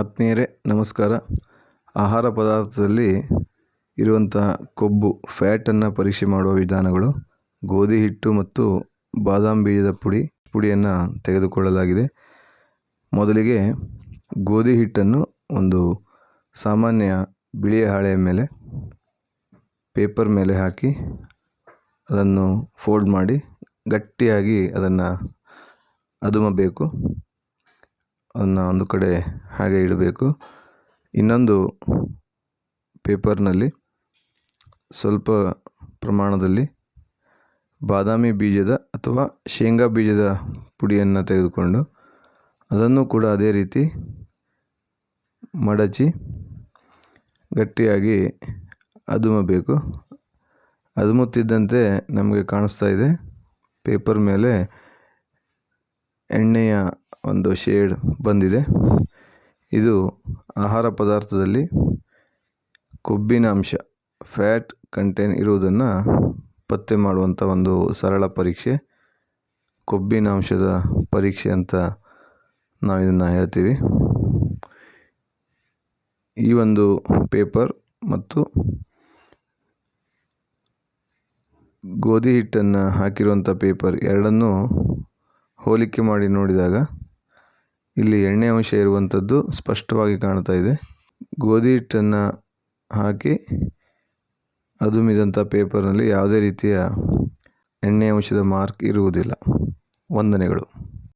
ಆತ್ಮೀಯರೇ, ನಮಸ್ಕಾರ. ಆಹಾರ ಪದಾರ್ಥದಲ್ಲಿ ಇರುವಂಥ ಕೊಬ್ಬು, ಫ್ಯಾಟನ್ನು ಪರೀಕ್ಷೆ ಮಾಡುವ ವಿಧಾನಗಳು, ಗೋಧಿ ಹಿಟ್ಟು ಮತ್ತು ಬಾದಾಮಿ ಬೀಜದ ಪುಡಿ, ಪುಡಿಯನ್ನು ತೆಗೆದುಕೊಳ್ಳಲಾಗಿದೆ. ಮೊದಲಿಗೆ ಗೋಧಿ ಹಿಟ್ಟನ್ನು ಒಂದು ಸಾಮಾನ್ಯ ಬಿಳಿಯ ಹಾಳೆಯ ಮೇಲೆ, ಪೇಪರ್ ಮೇಲೆ ಹಾಕಿ ಅದನ್ನು ಫೋಲ್ಡ್ ಮಾಡಿ ಗಟ್ಟಿಯಾಗಿ ಅದನ್ನು ಅದುಮಬೇಕು. ಅದನ್ನು ಒಂದು ಕಡೆ ಹಾಗೆ ಇಡಬೇಕು. ಇನ್ನೊಂದು ಪೇಪರ್ನಲ್ಲಿ ಸ್ವಲ್ಪ ಪ್ರಮಾಣದಲ್ಲಿ ಬಾದಾಮಿ ಬೀಜದ ಅಥವಾ ಶೇಂಗಾ ಬೀಜದ ಪುಡಿಯನ್ನು ತೆಗೆದುಕೊಂಡು ಅದನ್ನು ಕೂಡ ಅದೇ ರೀತಿ ಮಡಚಿ ಗಟ್ಟಿಯಾಗಿ ಅದುಮಬೇಕು. ಅದುಮುತ್ತಿದ್ದಂತೆ ನಮಗೆ ಕಾಣಿಸ್ತಾ ಇದೆ ಪೇಪರ್ ಮೇಲೆ ಎಣ್ಣೆಯ ಒಂದು ಶೇಡ್ ಬಂದಿದೆ. ಇದು ಆಹಾರ ಪದಾರ್ಥದಲ್ಲಿ ಕೊಬ್ಬಿನ ಅಂಶ, ಫ್ಯಾಟ್ ಕಂಟೆಂಟ್ ಇರುವುದನ್ನು ಪತ್ತೆ ಮಾಡುವಂಥ ಒಂದು ಸರಳ ಪರೀಕ್ಷೆ. ಕೊಬ್ಬಿನ ಅಂಶದ ಪರೀಕ್ಷೆ ಅಂತ ನಾವು ಇದನ್ನು ಹೇಳ್ತೀವಿ. ಈ ಒಂದು ಪೇಪರ್ ಮತ್ತು ಗೋಧಿ ಹಿಟ್ಟನ್ನು ಹಾಕಿರುವಂಥ ಪೇಪರ್ ಎರಡನ್ನೂ ಹೋಲಿಕೆ ಮಾಡಿ ನೋಡಿದಾಗ ಇಲ್ಲಿ ಎಣ್ಣೆ ಅಂಶ ಇರುವಂಥದ್ದು ಸ್ಪಷ್ಟವಾಗಿ ಕಾಣ್ತಾ ಇದೆ. ಗೋಧಿ ಹಿಟ್ಟನ್ನು ಹಾಕಿ ಅದುಮಿದಂಥ ಪೇಪರ್ನಲ್ಲಿ ಯಾವುದೇ ರೀತಿಯ ಎಣ್ಣೆ ಅಂಶದ ಮಾರ್ಕ್ ಇರುವುದಿಲ್ಲ. ವಂದನೆಗಳು.